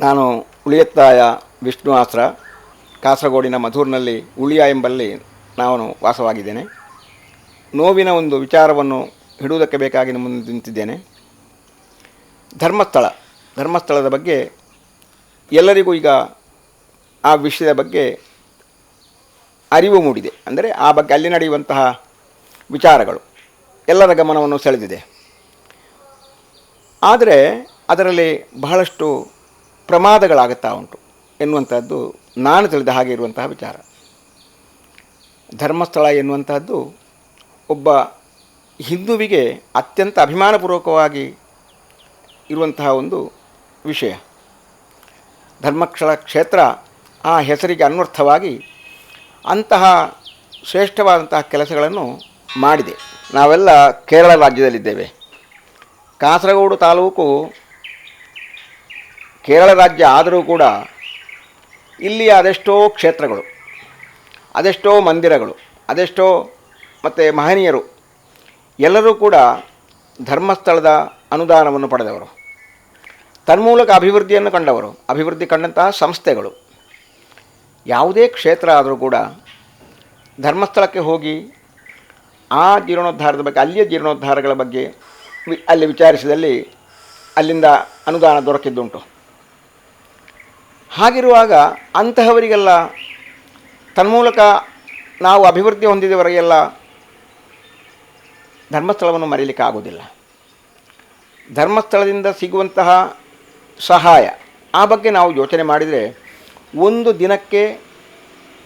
ನಾನು ಉಳಿಯತ್ತಾಯ ವಿಷ್ಣು ಆಸ್ರ ಕಾಸರಗೋಡಿನ ಮಧೂರಿನಲ್ಲಿ ಉಳಿಯ ಎಂಬಲ್ಲಿ ನಾನು ವಾಸವಾಗಿದ್ದೇನೆ. ನೋವಿನ ಒಂದು ವಿಚಾರವನ್ನು ಹಿಡುವುದಕ್ಕೆ ಬೇಕಾಗಿ ಮುಂದೆ ನಿಂತಿದ್ದೇನೆ. ಧರ್ಮಸ್ಥಳ, ಧರ್ಮಸ್ಥಳದ ಬಗ್ಗೆ ಎಲ್ಲರಿಗೂ ಈಗ ಆ ವಿಷಯದ ಬಗ್ಗೆ ಅರಿವು ಮೂಡಿದೆ. ಅಂದರೆ ಆ ಬಗ್ಗೆ ಅಲ್ಲಿ ನಡೆಯುವಂತಹ ವಿಚಾರಗಳು, ಎಲ್ಲರ ಗಮನವನ್ನು ಸೆಳೆದಿದೆ. ಆದರೆ ಅದರಲ್ಲಿ ಬಹಳಷ್ಟು ಪ್ರಮಾದಗಳಾಗುತ್ತಾ ಉಂಟು ಎನ್ನುವಂಥದ್ದು ನಾನು ತಿಳಿದ ಹಾಗೆ ಇರುವಂತಹ ವಿಚಾರ. ಧರ್ಮಸ್ಥಳ ಎನ್ನುವಂಥದ್ದು ಒಬ್ಬ ಹಿಂದುವಿಗೆ ಅತ್ಯಂತ ಅಭಿಮಾನಪೂರ್ವಕವಾಗಿ ಇರುವಂತಹ ಒಂದು ವಿಷಯ. ಧರ್ಮಕ್ಷಳ ಕ್ಷೇತ್ರ ಆ ಹೆಸರಿಗೆ ಅನ್ವರ್ಥವಾಗಿ ಅಂತಹ ಶ್ರೇಷ್ಠವಾದಂತಹ ಕೆಲಸಗಳನ್ನು ಮಾಡಿದೆ. ನಾವೆಲ್ಲ ಕೇರಳ ರಾಜ್ಯದಲ್ಲಿದ್ದೇವೆ. ಕಾಸರಗೋಡು ತಾಲೂಕು ಕೇರಳ ರಾಜ್ಯ ಆದರೂ ಕೂಡ ಇಲ್ಲಿ ಅದೆಷ್ಟೋ ಕ್ಷೇತ್ರಗಳು, ಅದೆಷ್ಟೋ ಮಂದಿರಗಳು, ಅದೆಷ್ಟೋ ಮತ್ತು ಮಹನೀಯರು, ಎಲ್ಲರೂ ಕೂಡ ಧರ್ಮಸ್ಥಳದ ಅನುದಾನವನ್ನು ಪಡೆದವರು. ತನ್ಮೂಲಕ ಅಭಿವೃದ್ಧಿಯನ್ನು ಕಂಡವರು, ಅಭಿವೃದ್ಧಿ ಕಂಡಂತಹ ಸಂಸ್ಥೆಗಳು. ಯಾವುದೇ ಕ್ಷೇತ್ರ ಆದರೂ ಕೂಡ ಧರ್ಮಸ್ಥಳಕ್ಕೆ ಹೋಗಿ ಆ ಜೀರ್ಣೋದ್ಧಾರದ ಬಗ್ಗೆ, ಅಲ್ಲಿಯ ಜೀರ್ಣೋದ್ಧಾರಗಳ ಬಗ್ಗೆ ಅಲ್ಲಿ ವಿಚಾರಿಸಿದಲ್ಲಿ ಅಲ್ಲಿಂದ ಅನುದಾನ ದೊರಕಿದ್ದುಂಟು. ಹಾಗಿರುವಾಗ ಅಂತಹವರಿಗೆಲ್ಲ ತನ್ಮೂಲಕ ನಾವು ಅಭಿವೃದ್ಧಿ ಹೊಂದಿದವರಿಗೆಲ್ಲ ಧರ್ಮಸ್ಥಳವನ್ನು ಮರೀಲಿಕ್ಕೆ ಆಗೋದಿಲ್ಲ ಧರ್ಮಸ್ಥಳದಿಂದ ಸಿಗುವಂತಹ ಸಹಾಯ ಆ ಬಗ್ಗೆ ನಾವು ಯೋಚನೆ ಮಾಡಿದರೆ ಒಂದು ದಿನಕ್ಕೆ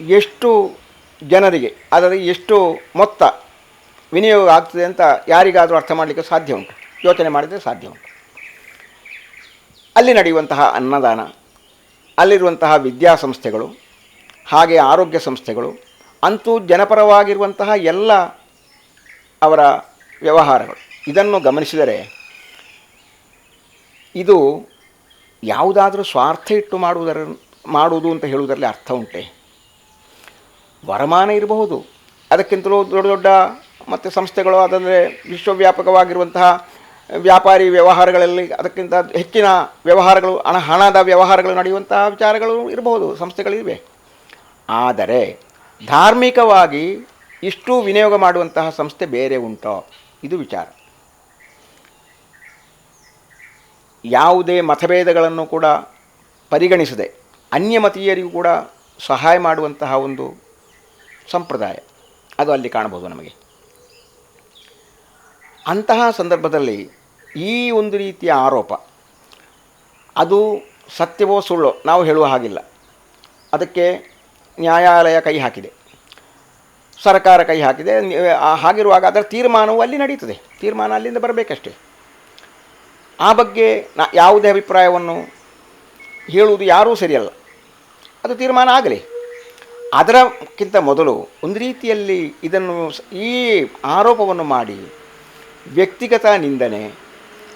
ಎಷ್ಟು ಜನರಿಗೆ ಅದರ ಎಷ್ಟು ಮೊತ್ತ ವಿನಿಯೋಗ ಆಗ್ತದೆ ಅಂತ ಯಾರಿಗಾದರೂ ಅರ್ಥ ಮಾಡಲಿಕ್ಕೆ ಸಾಧ್ಯ ಉಂಟು. ಯೋಚನೆ ಮಾಡಿದರೆ ಸಾಧ್ಯ ಉಂಟು. ಅಲ್ಲಿ ನಡೆಯುವಂತಹ ಅನ್ನದಾನ ಅಲ್ಲಿರುವಂತಹ ವಿದ್ಯಾಸಂಸ್ಥೆಗಳು, ಹಾಗೆ ಆರೋಗ್ಯ ಸಂಸ್ಥೆಗಳು, ಅಂತೂ ಜನಪರವಾಗಿರುವಂತಹ ಎಲ್ಲ ಅವರ ವ್ಯವಹಾರಗಳು. ಇದನ್ನು ಗಮನಿಸಿದರೆ, ಇದು ಯಾವುದಾದರೂ ಸ್ವಾರ್ಥ ಇಟ್ಟು ಮಾಡುವುದರ, ಮಾಡುವುದು ಅಂತ ಹೇಳುವುದರಲ್ಲಿ ಅರ್ಥ ಉಂಟೆ. ವರಮಾನ ಇರಬಹುದು. ಅದಕ್ಕಿಂತಲೂ ದೊಡ್ಡ ದೊಡ್ಡ ಮತ್ತು ಸಂಸ್ಥೆಗಳು, ಅದಂದರೆ ವಿಶ್ವವ್ಯಾಪಕವಾಗಿರುವಂತಹ ವ್ಯಾಪಾರಿ ವ್ಯವಹಾರಗಳಲ್ಲಿ ಅದಕ್ಕಿಂತ ಹೆಚ್ಚಿನ ವ್ಯವಹಾರಗಳು, ಹಣ, ಹಣದ ವ್ಯವಹಾರಗಳು ನಡೆಯುವಂತಹ ವಿಚಾರಗಳು ಇರಬಹುದು ಸಂಸ್ಥೆಗಳಿವೆ ಆದರೆ ಧಾರ್ಮಿಕವಾಗಿ ಇಷ್ಟು ವಿನಿಯೋಗ ಮಾಡುವಂತಹ ಸಂಸ್ಥೆ ಬೇರೆ ಉಂಟೋ? ಇದು ವಿಚಾರ. ಯಾವುದೇ ಮತಭೇದಗಳನ್ನು ಕೂಡ ಪರಿಗಣಿಸದೆ, ಅನ್ಯಮತೀಯರಿಗೂ ಕೂಡ ಸಹಾಯ ಮಾಡುವಂತಹ ಒಂದು ಸಂಪ್ರದಾಯ. ಅದು ಅಲ್ಲಿ ಕಾಣಬಹುದು ನಮಗೆ. ಅಂತಹ ಸಂದರ್ಭದಲ್ಲಿ ಈ ಒಂದು ರೀತಿಯ ಆರೋಪ, ಅದು ಸತ್ಯವೋ ಸುಳ್ಳೋ ನಾವು ಹೇಳುವ ಹಾಗಿಲ್ಲ. ಅದಕ್ಕೆ ನ್ಯಾಯಾಲಯ ಕೈ ಹಾಕಿದೆ. ಸರ್ಕಾರ ಕೈ ಹಾಕಿದೆ. ಹಾಗಿರುವಾಗ ಅದರ ತೀರ್ಮಾನವು ಅಲ್ಲಿ ನಡೀತದೆ ತೀರ್ಮಾನ ಅಲ್ಲಿಂದ ಬರಬೇಕಷ್ಟೇ. ಆ ಬಗ್ಗೆ ನಾ ಯಾವುದೇ ಅಭಿಪ್ರಾಯವನ್ನು ಹೇಳುವುದು ಯಾರೂ ಸರಿಯಲ್ಲ. ಅದು ತೀರ್ಮಾನ ಆಗಲಿ. ಅದರಕ್ಕಿಂತ ಮೊದಲು ಒಂದು ರೀತಿಯಲ್ಲಿ ಇದನ್ನು ಈ ಆರೋಪವನ್ನು ಮಾಡಿ ವ್ಯಕ್ತಿಗತ ನಿಂದನೆ.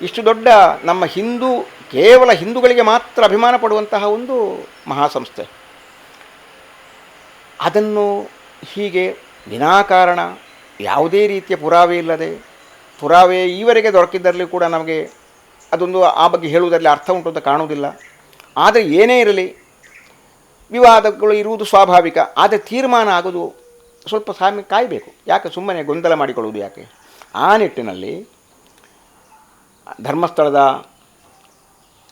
ಇಷ್ಟು ದೊಡ್ಡ ನಮ್ಮ ಹಿಂದೂ, ಕೇವಲ ಹಿಂದೂಗಳಿಗೆ ಮಾತ್ರ ಅಭಿಮಾನ ಪಡುವಂತಹ ಒಂದು ಮಹಾಸಂಸ್ಥೆ. ಅದನ್ನು ಹೀಗೆ ವಿನಾಕಾರಣ, ಯಾವುದೇ ರೀತಿಯ ಪುರಾವೆ ಇಲ್ಲದೆ, ಪುರಾವೆ ಈವರೆಗೆ ದೊರಕಿದ್ದರಲ್ಲಿ ಕೂಡ ನಮಗೆ ಅದೊಂದು ಆ ಬಗ್ಗೆ ಹೇಳುವುದರಲ್ಲಿ ಅರ್ಥ ಉಂಟು ಅಂತ ಕಾಣುವುದಿಲ್ಲ. ಆದರೆ ಏನೇ ಇರಲಿ, ವಿವಾದಗಳು ಇರುವುದು ಸ್ವಾಭಾವಿಕ, ಆದರೆ ತೀರ್ಮಾನ ಆಗೋದು ಸ್ವಲ್ಪ ಸಾಮಿ ಕಾಯಬೇಕು. ಯಾಕೆ ಸುಮ್ಮನೆ ಗೊಂದಲ ಮಾಡಿಕೊಳ್ಳುವುದು ಯಾಕೆ? ಆ ನಿಟ್ಟಿನಲ್ಲಿ ಧರ್ಮಸ್ಥಳದ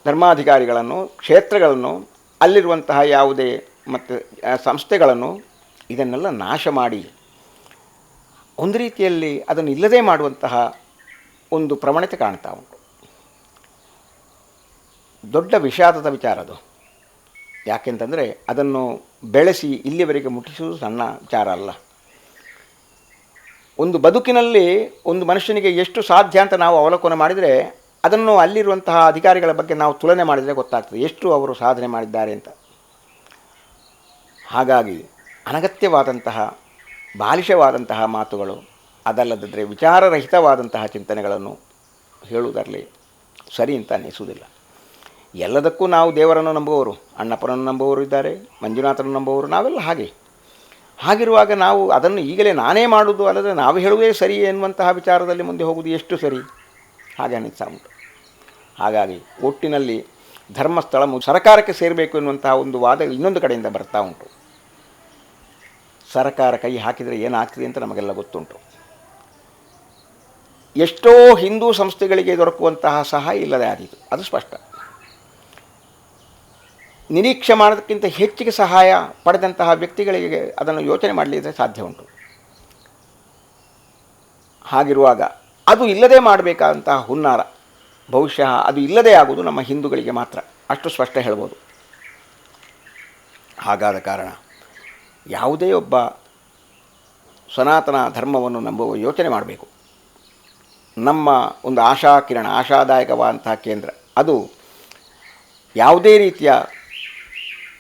ಧರ್ಮಾಧಿಕಾರಿಗಳನ್ನು, ಕ್ಷೇತ್ರಗಳನ್ನು, ಅಲ್ಲಿರುವಂತಹ ಯಾವುದೇ ಮತ್ತು ಸಂಸ್ಥೆಗಳನ್ನು ಇದನ್ನೆಲ್ಲ ನಾಶ ಮಾಡಿ ಒಂದು ರೀತಿಯಲ್ಲಿ ಅದನ್ನು ಇಲ್ಲದೇ ಮಾಡುವಂತಹ ಒಂದು ಪ್ರವಣತೆ ಕಾಣ್ತಾ ಉಂಟು. ದೊಡ್ಡ ವಿಷಾದದ ವಿಚಾರ ಅದು. ಯಾಕೆಂತಂದರೆ ಅದನ್ನು ಬೆಳೆಸಿ ಇಲ್ಲಿವರೆಗೆ ಮುಟ್ಟಿಸುವುದು ಸಣ್ಣ ವಿಚಾರ ಅಲ್ಲ. ಒಂದು ಬದುಕಿನಲ್ಲಿ ಒಂದು ಮನುಷ್ಯನಿಗೆ ಎಷ್ಟು ಸಾಧ್ಯ ಅಂತ ನಾವು ಅವಲೋಕನ ಮಾಡಿದರೆ ಅದನ್ನು ಅಲ್ಲಿರುವಂತಹ ಅಧಿಕಾರಿಗಳ ಬಗ್ಗೆ ನಾವು ತುಲನೆ ಮಾಡಿದರೆ ಗೊತ್ತಾಗ್ತದೆ. ಎಷ್ಟು ಅವರು ಸಾಧನೆ ಮಾಡಿದ್ದಾರೆ ಅಂತ. ಹಾಗಾಗಿ ಅನಗತ್ಯವಾದಂತಹ ಬಾಲಿಷವಾದಂತಹ ಮಾತುಗಳು ಅದಲ್ಲದಿದ್ದರೆ ವಿಚಾರರಹಿತವಾದಂತಹ ಚಿಂತನೆಗಳನ್ನು ಹೇಳುವುದರಲ್ಲಿ ಸರಿ ಅಂತ ಅನ್ನಿಸುವುದಿಲ್ಲ. ಎಲ್ಲದಕ್ಕೂ ನಾವು ದೇವರನ್ನು ನಂಬುವವರು, ಅಣ್ಣಪ್ಪನನ್ನು ನಂಬುವವರು ಇದ್ದಾರೆ, ಮಂಜುನಾಥನನ್ನು ನಂಬುವವರು, ನಾವೆಲ್ಲ ಹಾಗೆ. ಹಾಗಿರುವಾಗ ನಾವು ಅದನ್ನು ಈಗಲೇ ನಾನೇ ಮಾಡುವುದು ಅಲ್ಲದೆ ನಾವು ಹೇಳುವುದೇ ಸರಿ ಎನ್ನುವಂತಹ ವಿಚಾರದಲ್ಲಿ ಮುಂದೆ ಹೋಗುವುದು ಎಷ್ಟು ಸರಿ? ಹಾಗೆ ಅನಿಸ್ತಾ ಉಂಟು. ಹಾಗಾಗಿ ಒಟ್ಟಿನಲ್ಲಿ ಧರ್ಮಸ್ಥಳ ಸರ್ಕಾರಕ್ಕೆ ಸೇರಬೇಕು ಎನ್ನುವಂತಹ ಒಂದು ವಾದ ಇನ್ನೊಂದು ಕಡೆಯಿಂದ ಬರ್ತಾ ಉಂಟು. ಸರ್ಕಾರ ಕೈ ಹಾಕಿದರೆ ಏನಾಗ್ತದೆ ಅಂತ ನಮಗೆಲ್ಲ ಗೊತ್ತುಂಟು. ಎಷ್ಟೋ ಹಿಂದೂ ಸಂಸ್ಥೆಗಳಿಗೆ ದೊರಕುವಂತಹ ಸಹಾಯ ಇಲ್ಲದೆ ಆದೀತು. ಅದು ಸ್ಪಷ್ಟ. ನಿರೀಕ್ಷೆ ಮಾಡೋದಕ್ಕಿಂತ ಹೆಚ್ಚಿಗೆ ಸಹಾಯ ಪಡೆದಂತಹ ವ್ಯಕ್ತಿಗಳಿಗೆ ಅದನ್ನು ಯೋಚನೆ ಮಾಡಲಿಕ್ಕೆ ಸಾಧ್ಯ ಉಂಟು. ಹಾಗಿರುವಾಗ ಅದು ಇಲ್ಲದೆ ಮಾಡಬೇಕಾದಂತಹ ಹುನ್ನಾರ, ಬಹುಶಃ ಅದು ಇಲ್ಲದೇ ಆಗುವುದು ನಮ್ಮ ಹಿಂದೂಗಳಿಗೆ ಮಾತ್ರ. ಅಷ್ಟು ಸ್ಪಷ್ಟ ಹೇಳ್ಬೋದು. ಹಾಗಾದ ಕಾರಣ ಯಾವುದೇ ಒಬ್ಬ ಸನಾತನ ಧರ್ಮವನ್ನು ನಂಬುವ ಯೋಚನೆ ಮಾಡಬೇಕು. ನಮ್ಮ ಒಂದು ಆಶಾ ಕಿರಣ ಆಶಾದಾಯಕವಾದಂತಹ ಕೇಂದ್ರ. ಅದು ಯಾವುದೇ ರೀತಿಯ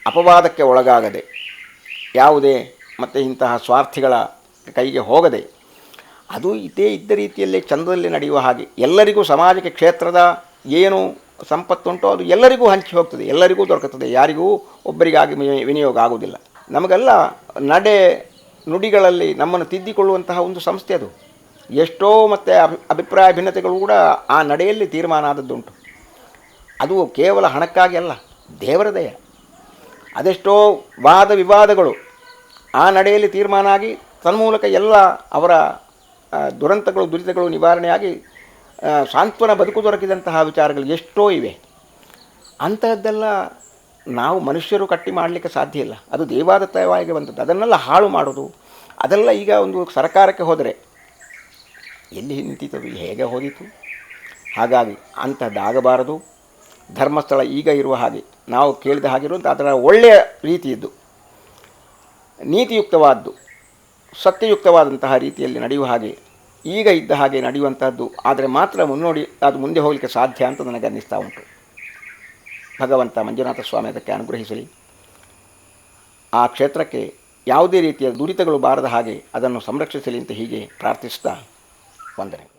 ಅಪವಾದಕ್ಕೆ ಒಳಗಾಗದೆ, ಯಾವುದೇ ಮತ್ತು ಇಂತಹ ಸ್ವಾರ್ಥಿಗಳ ಕೈಗೆ ಹೋಗದೆ, ಅದು ಇದೇ ಇದ್ದ ರೀತಿಯಲ್ಲಿ ಚಂದದಲ್ಲಿ ನಡೆಯುವ ಹಾಗೆ. ಎಲ್ಲರಿಗೂ ಸಮಾಜಕ್ಕೆ ಕ್ಷೇತ್ರದ ಏನು ಸಂಪತ್ತುಂಟೋ ಅದು ಎಲ್ಲರಿಗೂ ಹಂಚಿ ಹೋಗ್ತದೆ, ಎಲ್ಲರಿಗೂ ದೊರಕುತ್ತದೆ, ಯಾರಿಗೂ ಒಬ್ಬರಿಗಾಗಿ ವಿನಿ- ವಿನಿಯೋಗ ಆಗುವುದಿಲ್ಲ. ನಮಗೆಲ್ಲ ನಡೆ ನುಡಿಗಳಲ್ಲಿ ನಮ್ಮನ್ನು ತಿದ್ದಿಕೊಳ್ಳುವಂತಹ ಒಂದು ಸಂಸ್ಥೆ ಅದು. ಎಷ್ಟೋ ಮತ್ತು ಅಭಿ, ಅಭಿಪ್ರಾಯ ಭಿನ್ನತೆಗಳು ಕೂಡ ಆ ನಡೆಯಲ್ಲಿ ತೀರ್ಮಾನ ಆದದ್ದುಂಟು. ಅದು ಕೇವಲ ಹಣಕ್ಕಾಗಿ ಅಲ್ಲ, ದೇವರ ದಯ. ಅದೆಷ್ಟೋ ವಾದ ವಿವಾದಗಳು ಆ ನಡೆಯಲ್ಲಿ ತೀರ್ಮಾನ ಆಗಿ ತನ್ಮೂಲಕ ಎಲ್ಲ ಅವರ ದುರಂತಗಳು, ದುರಿತಗಳು ನಿವಾರಣೆಯಾಗಿ ಸಾಂತ್ವನ ಬದುಕು ದೊರಕಿದಂತಹ ವಿಚಾರಗಳು ಎಷ್ಟೋ ಇವೆ. ಅಂತಹದ್ದೆಲ್ಲ ನಾವು ಮನುಷ್ಯರು ಕಟ್ಟಿ ಮಾಡಲಿಕ್ಕೆ ಸಾಧ್ಯ ಇಲ್ಲ. ಅದು ದೇವಾದತ್ತವಾಗಿ ಬಂದದ್ದು. ಅದನ್ನೆಲ್ಲ ಹಾಳು ಮಾಡೋದು. ಅದೆಲ್ಲ ಈಗ ಒಂದು ಸರ್ಕಾರಕ್ಕೆ ಹೋದರೆ ಎಲ್ಲಿ ನಿಂತಿತ್ತು, ಹೇಗೆ ಹೋದಿತು? ಹಾಗಾಗಿ ಅಂಥದ್ದಾಗಬಾರದು. ಧರ್ಮಸ್ಥಳ ಈಗ ಇರುವ ಹಾಗೆ. ನಾವು ಕೇಳಿದ ಹಾಗಿರುವಂಥ ಅದರ ಒಳ್ಳೆಯ ರೀತಿಯಿದ್ದು ನೀತಿಯುಕ್ತವಾದ್ದು, ಸತ್ಯಯುಕ್ತವಾದಂತಹ ರೀತಿಯಲ್ಲಿ ನಡೆಯುವ ಹಾಗೆ, ಈಗ ಇದ್ದ ಹಾಗೆ ನಡೆಯುವಂಥದ್ದು ಆದರೆ ಮಾತ್ರ ಮುನ್ನೋಡಿ, ಅದು ಮುಂದೆ ಹೋಗಲಿಕ್ಕೆ ಸಾಧ್ಯ ಅಂತ ನನಗೆ ಅನ್ನಿಸ್ತಾ ಉಂಟು. ಭಗವಂತ ಮಂಜುನಾಥ ಸ್ವಾಮಿ ಅದಕ್ಕೆ ಅನುಗ್ರಹಿಸಲಿ. ಆ ಕ್ಷೇತ್ರಕ್ಕೆ ಯಾವುದೇ ರೀತಿಯ ದುರಿತಗಳು ಬಾರದ ಹಾಗೆ ಅದನ್ನು ಸಂರಕ್ಷಿಸಲಿ ಅಂತ ಹೀಗೆ ಪ್ರಾರ್ಥಿಸ್ತಾ ವಂದನೆ.